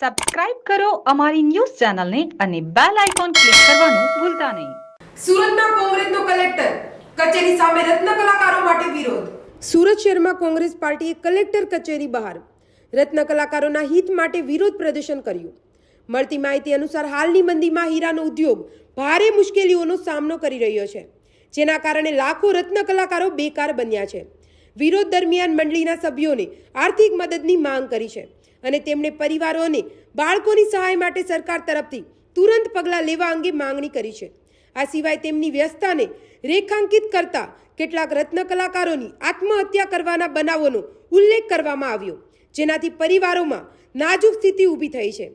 Subscribe કરો અમારી news ચેનલને અને બેલ આઇકોન ક્લિક કરવાનું ભૂલતા નહીં. સુરતના કોંગ્રેસનો કલેક્ટર કચેરી સામે રત્ન કલાકારો માટે વિરોધ. સુરત શહેરમાં કોંગ્રેસ પાર્ટીએ કલેક્ટર કચેરી બહાર રત્ન કલાકારોના હિત માટે વિરોધ પ્રદર્શન કર્યું. મળતી માહિતી અનુસાર હાલની મંદીમાં હીરાનો ઉદ્યોગ ભારે મુશ્કેલીઓનો સામનો કરી રહ્યો છે જેના કારણે લાખો રત્ન કલાકારો બેકાર બન્યા છે. વિરોધ દરમિયાન મંડળીના સભ્યોને આર્થિક મદદની માંગ કરી છે. અને તેમણે પરિવારો અને બાળકોની સહાય માટે સરકાર તરફથી તુરંત પગલાં લેવા અંગે માંગણી કરી છે. આ સિવાય તેમની વ્યસ્તતાને રેખાંકિત કરતા કેટલાક રત્ન કલાકારોની આત્મહત્યા કરવાના બનાવોનો ઉલ્લેખ કરવામાં આવ્યો, જેનાથી પરિવારોમાં નાજુક સ્થિતિ ઊભી થઈ છે.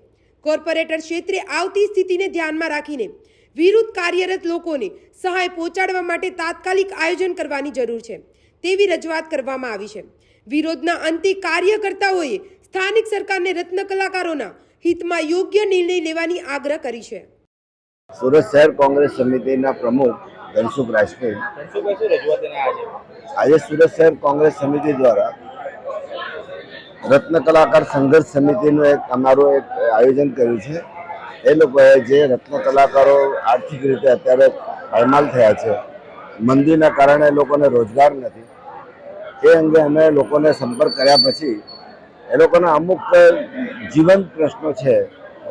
કોર્પોરેટર ક્ષેત્રે આવતી સ્થિતિને ધ્યાનમાં રાખીને વિરુદ્ધ કાર્યરત લોકોને સહાય પહોંચાડવા માટે તાત્કાલિક આયોજન કરવાની જરૂર છે, તેવી રજૂઆત કરવામાં આવી છે. વિરોધના અંતે કાર્યકર્તાઓએ સ્થાનિક સરકારને રત્ન કલાકારોના હિતમાં યોગ્ય નિર્ણય લેવાની આગ્રહ કરી છે. સુરત શહેર કોંગ્રેસ સમિતિના પ્રમુખ ધનસુખ રાજપૂત આજે સુરત શહેર કોંગ્રેસ સમિતિ દ્વારા રત્ન કલાકાર સંઘર્ષ સમિતિનું એક અમારું એક આયોજન કર્યું છે. એ લોકોએ જે રત્ન કલાકારો આર્થિક રીતે અત્યારે પાયમાલ થયા છે, મંદીના કારણે લોકોને રોજગાર નથી, એ અંગે અમે લોકોને સંપર્ક કર્યા પછી એ લોકોના અમુક જીવંત પ્રશ્નો છે.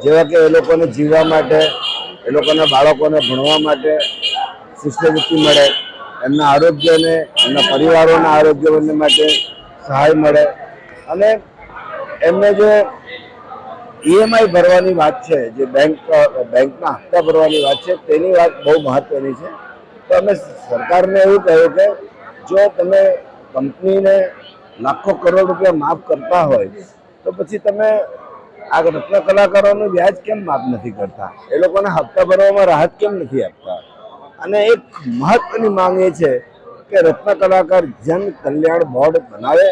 જેવા કે એ લોકોને જીવવા માટે, એ લોકોના બાળકોને ભણવા માટે શિષ્યવૃત્તિ મળે, એમના આરોગ્યને, એમના પરિવારોના આરોગ્ય બંને માટે સહાય મળે. અને એમને જે ઈએમઆઈ ભરવાની વાત છે, જે બેંક બેંકના હપ્તા ભરવાની વાત છે, તેની વાત બહુ મહત્વની છે. તો અમે સરકારને એવું કહ્યું કે, જો તમે કંપનીને લાખો કરોડ રૂપિયા માફ કરતા હોય, તો પછી તમે આ રત્ન કલાકારોનું વ્યાજ કેમ માફ નથી કરતા? એ લોકોને હપ્તા ભરવામાં રાહત કેમ નથી આપતા? અને એક મહત્વની માંગ એ છે કે રત્ન કલાકાર જન કલ્યાણ બોર્ડ બનાવે,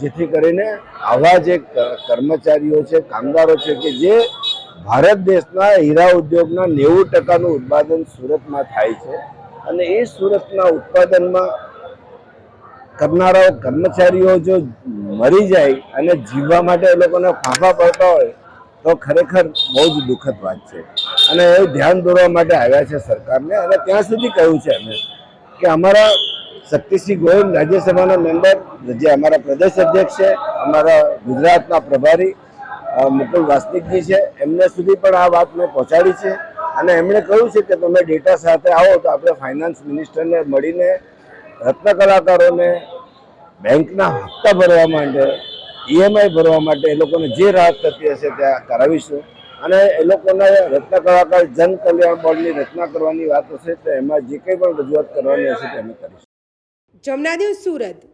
જેથી કરીને આવા જે કર્મચારીઓ છે, કામદારો છે કે જે ભારત દેશના હીરા ઉદ્યોગના નેવું ટકાનું ઉત્પાદન સુરતમાં થાય છે. અને એ સુરતના ઉત્પાદનમાં કરનારાઓ, કર્મચારીઓ જો મરી જાય અને જીવવા માટે એ લોકોને ફાંફા પડતા હોય, તો ખરેખર બહુ જ દુઃખદ વાત છે. અને એ ધ્યાન દોરવા માટે આવ્યા છે સરકારને અને ત્યાં સુધી કહ્યું છે અમે કે અમારા શક્તિસિંહ ગોયલ રાજ્યસભાના મેમ્બર, જે અમારા પ્રદેશ અધ્યક્ષ છે, અમારા ગુજરાતના પ્રભારી મુકુલ વાસ્તિકજી છે, એમને સુધી પણ આ વાત મેં પહોંચાડી છે. અને એમણે કહ્યું છે કે તમે ડેટા સાથે આવો તો આપણે ફાઇનાન્સ મિનિસ્ટરને મળીને રત્ન કલાકારોને બેંકના હપ્તા ભરવા માટે ઈએમઆઈ ભરવા માટે એ લોકોને જે રાહત થતી હશે ત્યાં કરાવીશું. અને એ લોકોને રત્ન કલાકાર જન કલ્યાણ બોર્ડની રચના કરવાની વાત હશે તો એમાં જે કંઈ પણ રજૂઆત કરવાની હશે તે અમે કરીશું. જમનાદેવ સુરત.